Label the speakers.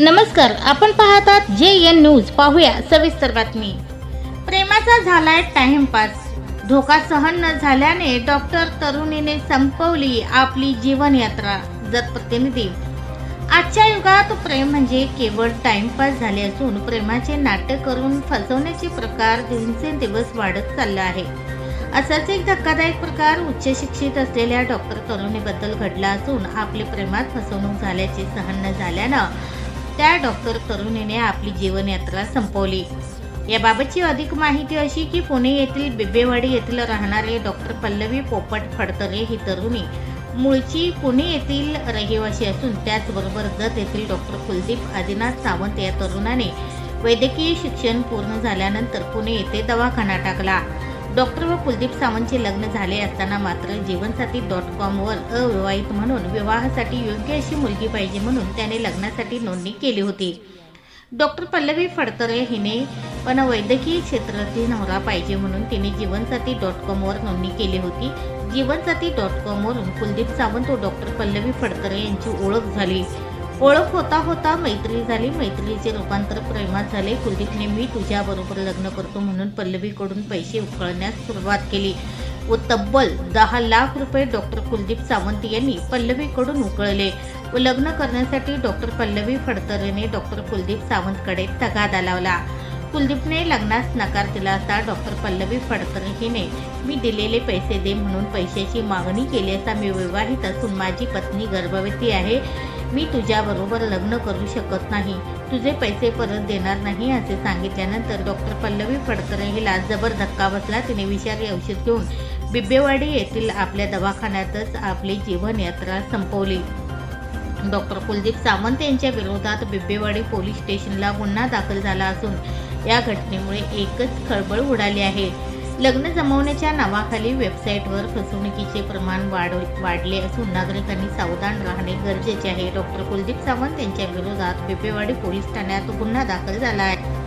Speaker 1: नमस्कार आपण पाहतात जे एन न्यूज. पाहूया सविस्तर बातमी. प्रेमाचा झालाय टाइमपास धोका सहन न झाल्याने डॉक्टर तरुणीने संपवली आपली जीवनयात्रा जत प्रतिनिधी आजच्या युगात प्रेम म्हणजे केवळ टाइमपास झाले असून प्रेमाचे नाटक करून फसवण्याचे प्रकार दिवसेंदिवस वाढत चालला आहे. असाच एक धक्कादायक प्रकार उच्च शिक्षित असलेल्या डॉक्टर तरुणीबद्दल घडला असून आपले प्रेमात फसवणूक झाल्याचे सहन न झाल्यानं त्या डॉक्टर तरुणीने आपली जीवनयात्रा संपवली. याबाबतची अधिक माहिती अशी की पुणे येथील बिबेवाडी येथील राहणारे डॉक्टर पल्लवी पोपट फडतरे ही तरुणी मूळची पुणे येथील रहिवासी असून त्याचबरोबर जत येथील डॉक्टर कुलदीप आदिनाथ सावंत या तरुणाने वैद्यकीय शिक्षण पूर्ण झाल्यानंतर पुणे येथे दवाखाना टाकला. डॉक्टर व कुलदीप सावंतचे लग्न झाले असताना मात्र जीवनसाथी डॉट कॉमवर अविवाहित म्हणून विवाहासाठी योग्य अशी मुलगी पाहिजे म्हणून त्याने लग्नासाठी नोंदणी केली होती. डॉक्टर पल्लवी फडतरे हिने पण वैद्यकीय क्षेत्रातील नवरा पाहिजे म्हणून तिने जीवनसाथी डॉट कॉमवर नोंदणी केली होती. जीवनसाथी डॉट कॉमवरून कुलदीप सावंत व डॉक्टर पल्लवी फडतरे यांची ओळख झाली. ओळख होता होता मैत्री झाली. मैत्रीचे रूपांतर प्रेमात झाले. कुलदीपने मी तुझ्याबरोबर लग्न करतो म्हणून पल्लवीकडून पैसे उकळण्यास सुरुवात केली. व तब्बल दहा लाख रुपये डॉक्टर कुलदीप सावंत यांनी पल्लवीकडून उकळले व लग्न करण्यासाठी डॉक्टर पल्लवी फडतरेने डॉक्टर कुलदीप सावंतकडे तगादा लावला. कुलदीपने लग्नास नकार दिला असता डॉक्टर पल्लवी फडतरे हिने मी दिलेले पैसे दे म्हणून पैशाची मागणी केली असता मी विवाहित असून माझी पत्नी गर्भवती आहे. मी तुझ्याबरोबर लग्न करू शकत नाही. तुझे पैसे परत देणार नाही असे सांगितल्यानंतर डॉक्टर पल्लवी फडतरे हिला जबर धक्का बसला. तिने विषारी औषध घेऊन बिब्बेवाडी येथील आपल्या दवाखान्यातच आपली जीवनयात्रा संपवली. डॉक्टर कुलदीप सावंत यांच्या विरोधात बिब्बेवाडी पोलीस स्टेशनला गुन्हा दाखल झाला असून या घटनेमुळे एकच खळबळ उडाली आहे. लग्न जमवण्याच्या नावाखाली वेबसाईटवर फसवणुकीचे प्रमाण वाढ वाढले असून नागरिकांनी सावधान राहणे गरजेचे आहे. डॉक्टर कुलदीप सावंत यांच्या विरोधात बिबेवाडी पोलीस ठाण्यात गुन्हा दाखल झाला आहे.